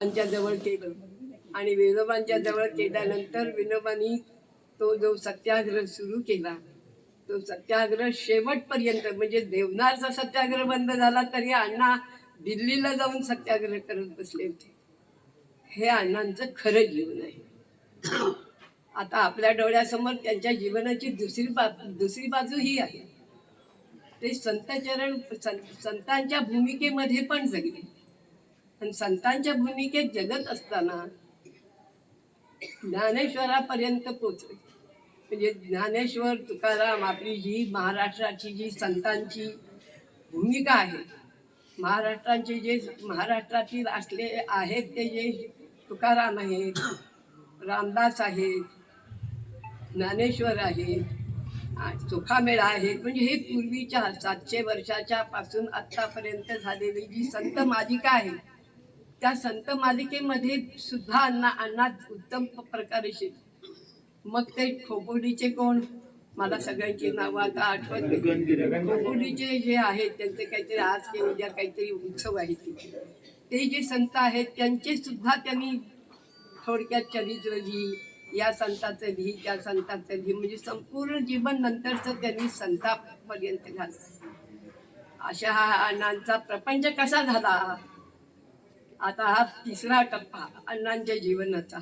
जवळ केलं. आणि विनोबांच्या जवळ केल्यानंतर विनोबांनी तो जो सत्याग्रह सुरू केला तो सत्याग्रह शेवटपर्यंत म्हणजे देवनारचा सत्याग्रह बंद झाला तरी अण्णा दिल्लीला जाऊन सत्याग्रह करत बसले होते. हे अण्णांचं खरं जीवन आहे. आता आपल्या डोळ्यासमोर त्यांच्या जीवनाची दुसरी बा दुसरी बाजू ही आहे. ते संतचरण संतांच्या भूमिकेमध्ये पण जगले. आणि संतांच्या भूमिकेत जगत असताना ज्ञानेश्वरापर्यंत पोचले म्हणजे ज्ञानेश्वर तुकाराम आपली जी महाराष्ट्राची जी संतांची भूमिका आहे महाराष्ट्राचे जे महाराष्ट्रातील असले आहेत ते जे तुकाराम आहेत रामदास आहेत ज्ञानेश्वर आहेत आ- सुखामेळा आहेत म्हणजे हे पूर्वीच्या सातशे वर्षाच्या पासून आत्तापर्यंत झालेली जी संत मालिका आहे त्या संत मालिकेमध्ये सुद्धा अण्णा अण्णा उत्तम प्रकारे शिक मग ते खोबोडीचे कोण? मला सगळ्यांची नावं आता आठवत खोबोडीचे जे आहेत त्यांचे काहीतरी आज की उद्या काहीतरी उत्सव आहे तिथे ते जे संत आहेत त्यांचे सुद्धा त्यांनी थोडक्यात चरित्र लिही या संताचं लिही त्या संताचं लिही. म्हणजे संपूर्ण जीवन नंतरचं त्यांनी संतापर्यंत झालं अशा हा अण्णांचा प्रपंच कसा झाला? आता हा तिसरा टप्पा अण्णांच्या जीवनाचा.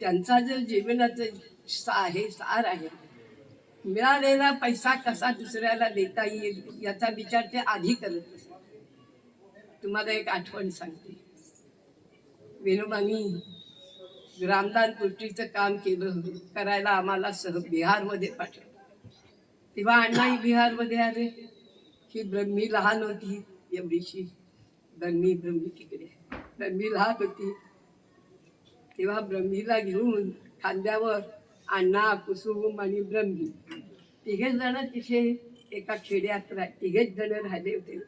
त्यांचा जो जीवनाचं सा आहे सार आहे. मिळालेला पैसा कसा दुसऱ्याला देता येईल याचा विचार ते आधी करत असत तुम्हाला एक आठवण सांगते. विनोबांनी ग्रामदान पुष्टीचं काम केलं करायला आम्हाला सह बिहारमध्ये पाठवलं. तेव्हा अण्णाही बिहारमध्ये आले. ही ब्रह्मी लहान होती एवढीशी. ब्रह्मी ब्रह्मी तिकडे ब्रह्मी लहान होती. तेव्हा ब्रह्मीला घेऊन खांद्यावर अण्णा कुसुम आणि ब्रह्मी तिघेच जण तिथे एका खेड्यात राह तिघेच जण राहिले होते.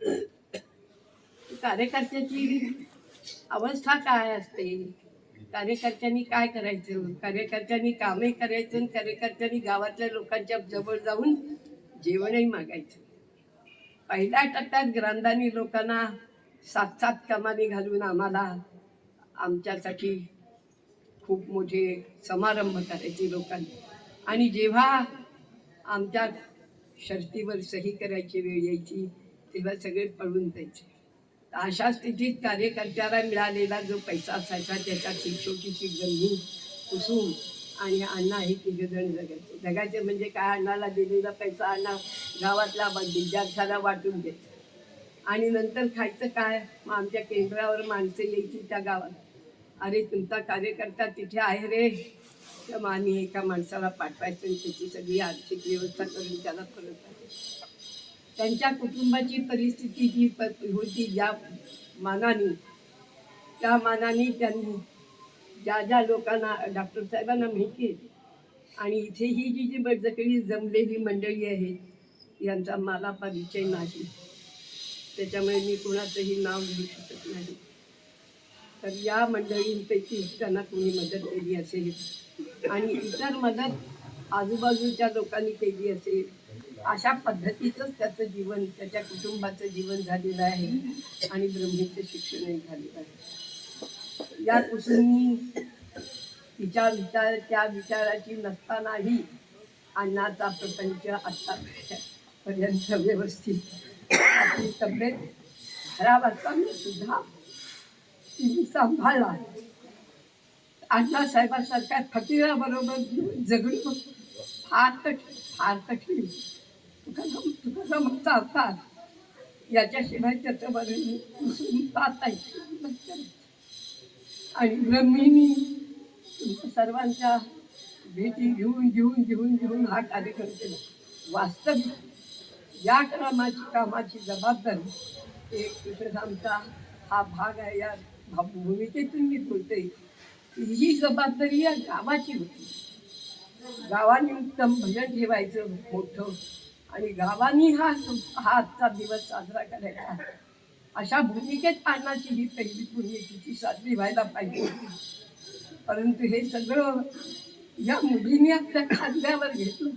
कार्यकर्त्याची अवस्था काय असते? कार्यकर्त्यांनी काय करायचं? कार्यकर्त्यांनी कामही करायचं आणि कार्यकर्त्यांनी गावातल्या लोकांच्या जवळ जाऊन जेवणही मागायचं. पहिल्या टप्प्यात ग्रामदानी लोकांना सात सात कमानी घालून आम्हाला आमच्यासाठी खूप मोठे समारंभ करायचे लोकांनी. आणि जेव्हा आमच्या शर्तीवर सही करायची वेळ यायची तेव्हा सगळे पळून जायचे. अशा स्थितीत कार्यकर्त्याला मिळालेला जो पैसा असायचा त्याच्यात एक छोटीशी जमीन कुसुम आणि अण्णा हे तिघजण जगायचे. जगायचे म्हणजे काय? अण्णाला दिलेला पैसा अण्णा गावातला विद्यार्थ्याला वाटून द्यायचा आणि नंतर खायचं काय? मग आमच्या केंद्रावर माणसं यायची त्या गावात अरे तुमचा कार्यकर्ता तिथे आहे रे. तर मग आम्ही एका माणसाला पाठवायचं आणि त्याची सगळी आर्थिक व्यवस्था करून त्याला परत त्यांच्या कुटुंबाची परिस्थिती जी प- होती ज्या मानाने त्या मानाने त्यांनी ज्या ज्या लोकांना डॉक्टर साहेबांना माहिती आहे आणि इथे ही जी जी ब- जमलेली मंडळी आहे यांचा मला परिचय नाही. त्याच्यामुळे मी कुणाचंही नाव घेऊ शकत नाही. तर या मंडळींपैकी त्यांना कोणी मदत केली असेल आणि इतर मदत आजूबाजूच्या लोकांनी केली असेल अशा पद्धतीचंच त्याचं जीवन त्याच्या कुटुंबाचं जीवन झालेलं आहे आणि ब्रह्मीचं शिक्षणही झालेलं आहे. या कुसुमी तिच्या विचार त्या विचाराची नसतानाही अण्णाचा प्रपंच आत्तापर्यंत व्यवस्थित आपली तब्येत खराब असताना सुद्धा तिने सांभाळला. अण्णासाहेबांसारख्या फकीराबरोबर जगणं फार कठीण फार कठीण. तुकाराम तुकाराम चालतात याच्याशिवाय त्याचं वर्णन कुसुम पाहता आणि रमिनी तुमच्या सर्वांच्या भेटी घेऊन घेऊन घेऊन घेऊन हा कार्यक्रम केला. वास्तविक या कामाची कामाची जबाबदारी एक कृष्णधामचा हा भाग आहे. या भा- भूमिकेतून मी बोलते ही जबाबदारी या गावाची होती. गावाने उत्तम भजन ठेवायचं मोठं आणि गावानी हा हा आजचा दिवस साजरा करायचा. अशा भूमिकेत पाण्याची ही पहिली पुण्यतिथी साजरी व्हायला पाहिजे होती. परंतु हे सगळं या मुलीने आपल्या खांद्यावर घेतलं.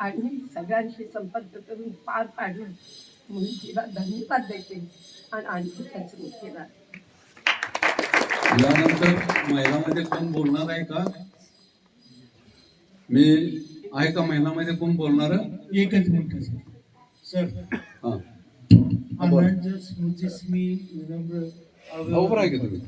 आणि सगळ्यांशी संपर्क करून पार पाडलं म्हणून तिला धन्यवाद देते आणि आणखी त्याचं केला. यानंतर महिलामध्ये कोण बोलणार आहे का? मी आहे का महिलामध्ये कोण बोलणार? एकच मिनिट सर. हा. बोला. अनांच्या स्मृतीस मी विनम्र की तुम्ही?